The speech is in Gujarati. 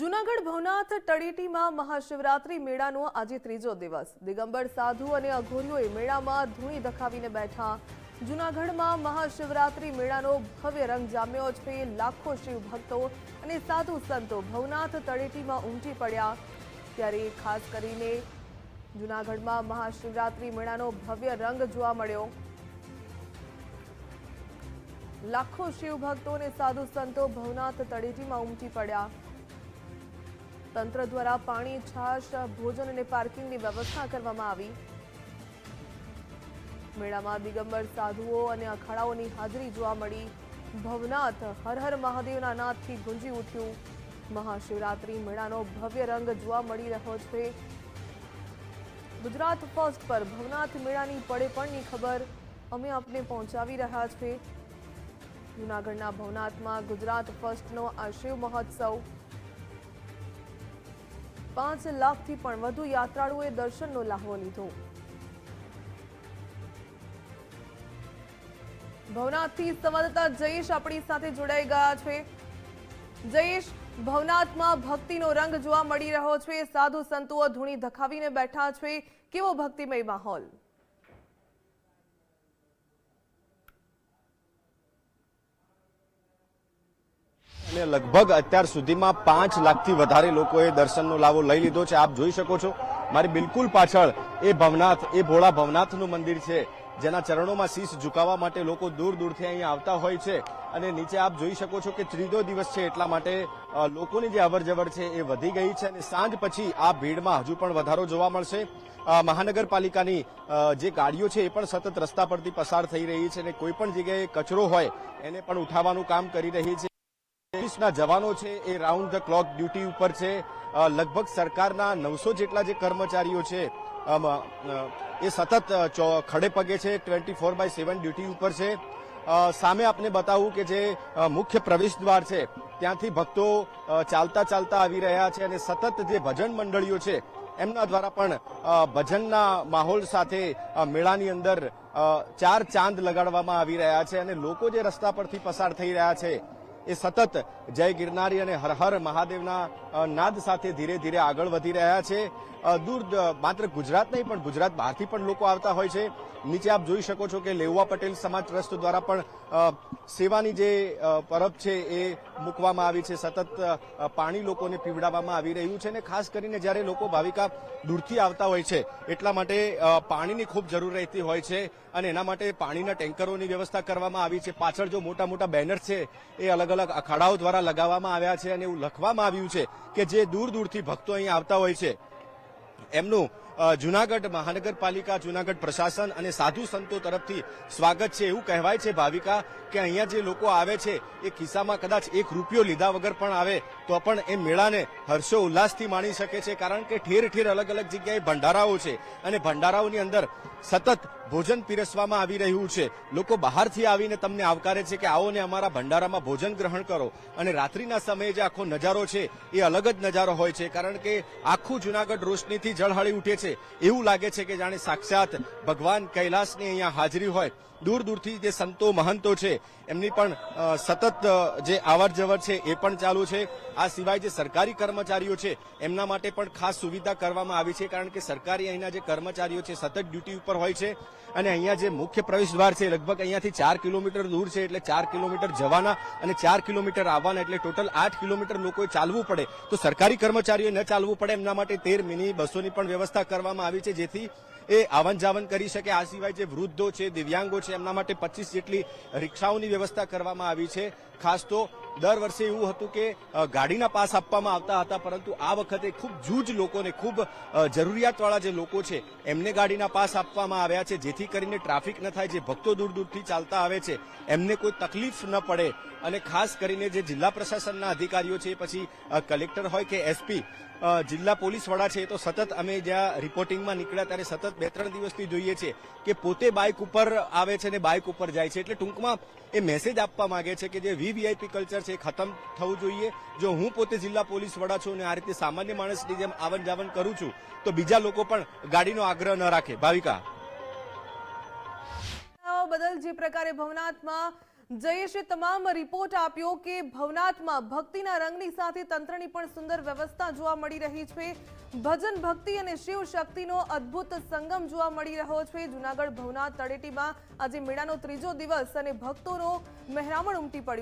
જૂનાગઢ ભવનાથ તળેટીમાં મહાશિવરાત્રી મેળાનો આજે ત્રીજો દિવસ. દિગંબર સાધુ અને અઘોરીઓએ મેળામાં ધૂણી દખાવીને બેઠા. જુનાગઢમાં મહાશિવરાત્રી મેળાનો ભવ્ય રંગ જામ્યો છે. લાખો શિવ ભક્તો અને સાધુ સંતો ભવનાથ તળેટીમાં ઉમટી પડ્યા. ત્યારે ખાસ કરીને જુનાગઢમાં મહાશિવરાત્રી મેળાનો ભવ્ય રંગ જોવા મળ્યો. લાખો શિવ ભક્તો અને સાધુ સંતો ભવનાથ તળેટીમાં ઉમટી પડ્યા. તંત્ર દ્વારા પાણી, છાશ, ભોજન અને પાર્કિંગની વ્યવસ્થા કરવામાં આવી. મેળામાં દિગંબર સાધુઓ અને અખાડાઓની હાજરી જોવા મળી. ભવનાથ હર હર મહાદેવના નાદથી ગુંજી ઉઠ્યું. મહાશિવરાત્રી મેળાનો ભવ્ય રંગ જોવા મળી રહ્યો છે. ગુજરાત ફર્સ્ટ પર ભવનાથ મેળાની પડે પણની ખબર અમે આપને પહોંચાવી રહ્યા છે. જૂનાગઢના ભવનાથમાં ગુજરાત ફર્સ્ટનો આ શિવ મહોત્સવ પાંચ લાખથી પણ વધુ યાત્રાળુઓએ દર્શનનો લાહવો લીધો. ભવનાથથી સંવાદદાતા જયેશ આપણી સાથે જોડાઈ ગયા છે. જયેશ, ભવનાથમાં ભક્તિનો રંગ જોવા મળી રહ્યો છે. સાધુ સંતુઓ ધૂણી ધખાવીને બેઠા છે. કેવો ભક્તિમય માહોલ? અને લગભગ અત્યાર સુધીમાં પાંચ લાખથી વધારે લોકોએ દર્શનનો લાવો લઈ લીધો છે. આપ જોઈ શકો છો, મારી બિલકુલ પાછળ એ ભવનાથ, એ ભોળા ભવનાથનું મંદિર છે, જેના ચરણોમાં શીશ ઝુકાવવા માટે લોકો દૂર દૂરથી અહીં આવતા હોય છે. અને નીચે આપ જોઈ શકો છો કે ત્રીજો દિવસ છે, એટલા માટે લોકોની જે અવરજવર છે એ વધી ગઈ છે અને સાંજ પછી આ ભીડમાં હજુ પણ વધારો જોવા મળશે. મહાનગરપાલિકાની જે ગાડીઓ છે એ પણ સતત રસ્તા પરથી પસાર થઈ રહી છે અને કોઈ પણ જગ્યાએ કચરો હોય એને પણ ઉઠાવવાનું કામ કરી રહી છે. પોલીસના જવાનો છે, એ રાઉન્ડ ધ ક્લોક ડ્યુટી ઉપર છે. લગભગ સરકારના નવસો જેટલા જે કર્મચારીઓ છે એ સતત ખડે પગે છે twenty four by seven duty ઉપર છે. સામે આપને બતાવું કે જે મુખ્ય પ્રવેશ દ્વાર છે, ત્યાંથી ભક્તો ચાલતા ચાલતા આવી રહ્યા છે અને સતત જે ભજન મંડળીઓ છે, એમના દ્વારા પણ ભજનના માહોલ સાથે મેળાની અંદર ચાર ચાંદ લગાડવામાં આવી રહ્યા છે અને લોકો જે રસ્તા પરથી પસાર થઈ રહ્યા છે એ સતત જય ગિરનારી અને હર હર મહાદેવના નાદ સાથે ધીરે ધીરે આગળ વધી રહ્યા છે. દૂર માત્ર ગુજરાત નહીં, પણ ગુજરાત બહારથી પણ લોકો આવતા હોય છે. નીચે આપ જોઈ શકો છો કે લેઉવા પટેલ સમાજ ટ્રસ્ટ દ્વારા પણ સેવાની જે પરબ છે એ મૂકવામાં આવી છે. સતત પાણી લોકોને પીવડાવવામાં આવી રહ્યું છે અને ખાસ કરીને જ્યારે લોકો ભાવિકા દૂરથી આવતા હોય છે, એટલા માટે પાણીની ખૂબ જરૂર રહેતી હોય છે અને એના માટે પાણીના ટેન્કરોની વ્યવસ્થા કરવામાં આવી છે. પાછળ જો મોટા મોટા બેનર છે, એ અલગ અલગ અખાડાઓ દ્વારા લગાવવામાં આવ્યા છે અને એવું લખવામાં આવ્યું છે કે જે દૂર દૂરથી ભક્તો અહીં આવતા હોય છે. એમનું જુનાગઢ મહાનગરપાલિકા, જુનાગઢ પ્રશાસન અને સાધુ સંતો તરફથી સ્વાગત છે એવું કહેવાય છે ભાવિકા કે અહીંયા જે લોકો આવે છે, એ ખિસ્સામાં કદાચ એક રૂપિયો લીધા વગર પણ આવે, તો પણ એ મેળાને હર્ષો ઉલ્લાસથી માણી શકે છે, કારણ કે ઠેર ઠેર અલગ અલગ જગ્યાએ ભંડારાઓ છે અને ભંડારાઓની અંદર સતત ભોજન પીરસવામાં આવી રહ્યું છે. લોકો બહારથી આવીને તમને આવકારે છે કે આવો ને અમારા ભંડારામાં ભોજન ગ્રહણ કરો અને રાત્રિના સમયે જે આખો નજારો છે, એ અલગ જ નજારો હોય છે, કારણ કે આખું જુનાગઢ રોશનીથી જળહળી ઉઠે છે. એવું લાગે છે કે જાણે સાક્ષાત ભગવાન કૈલાસની અહીંયા હાજરી હોય. દૂર દૂરથી જે સંતો, મહંતો છે, એમની પણ સતત જે આવર જવર છે એ પણ ચાલુ છે. આ સિવાય જે સરકારી કર્મચારીઓ છે, એમના માટે પણ ખાસ સુવિધા કરવામાં આવી છે, કારણ કે સરકારી અહીંના જે કર્મચારીઓ છે, સતત ડ્યુટી ઉપર હોય છે અને અહીંયા જે મુખ્ય પ્રવેશ દ્વાર છે લગભગ અહીંયાથી ચાર કિલોમીટર દૂર છે, એટલે ચાર કિલોમીટર જવાના અને ચાર કિલોમીટર આવવાના, એટલે ટોટલ આઠ કિલોમીટર લોકોએ ચાલવું પડે. તો સરકારી કર્મચારીઓએ ન ચાલવું પડે, એમના માટે તેર મિની બસોની પણ વ્યવસ્થા કરવામાં આવી છે, જેથી એ આવન જાવન કરી શકે. આ સિવાય જે વૃદ્ધો છે, દિવ્યાંગો છે, એમના માટે પચીસ જેટલી રિક્ષાઓની વ્યવસ્થા કરવામાં આવી છે. ખાસ તો દર વર્ષે એવું હતું કે ગાડીના પાસ આપવામાં આવતા હતા, પરંતુ આ વખતે ખૂબ જૂજ લોકોને, ખૂબ જરૂરિયાતવાળા જે લોકો છે, એમને ગાડીના પાસ આપવામાં આવ્યા છે, જેથી કરીને ટ્રાફિક ન થાય, જે ભક્તો દૂર દૂરથી ચાલતા આવે છે, એમને કોઈ તકલીફ ન પડે. અને ખાસ કરીને જે જિલ્લા પ્રશાસનના અધિકારીઓ છે, પછી કલેક્ટર હોય કે એસપી જિલ્લા પોલીસ વડા છે એ તો સતત અમે જ્યાં રિપોર્ટિંગમાં નીકળ્યા ત્યારે સતત બે ત્રણ દિવસથી જોઈએ છે કે પોતે બાઇક ઉપર આવે છે ને બાઇક ઉપર જાય છે. એટલે ટૂંકમાં એ મેસેજ આપવા માંગે છે કે જે વીવીઆઈપી કલ્ચર છે એ ખતમ થવું જોઈએ. જો હું પોતે જિલ્લા પોલીસ વડા છું અને આ રીતે સામાન્ય માણસની જેમ આવન જાવન કરું છું, તો બીજા લોકો પણ ગાડીનો આગ્રહ ન રાખે. ભાવિકા. બદલ જે પ્રકારે ભવનાથમાં જયેશે તમામ રિપોર્ટ આપ્યો કે ભવનાથમાં ભક્તિના રંગની સાથે તંત્રની પણ સુંદર વ્યવસ્થા જોવા મળી રહી છે. ભજન ભક્તિ અને શિવ શક્તિનો અદ્ભુત સંગમ જોવા મળી રહ્યો છે. જુનાગઢ ભવનાથ તળેટીમાં આજે મેળાનો ત્રીજો દિવસ અને ભક્તોનો મહેરામણ ઉમટી પડ્યું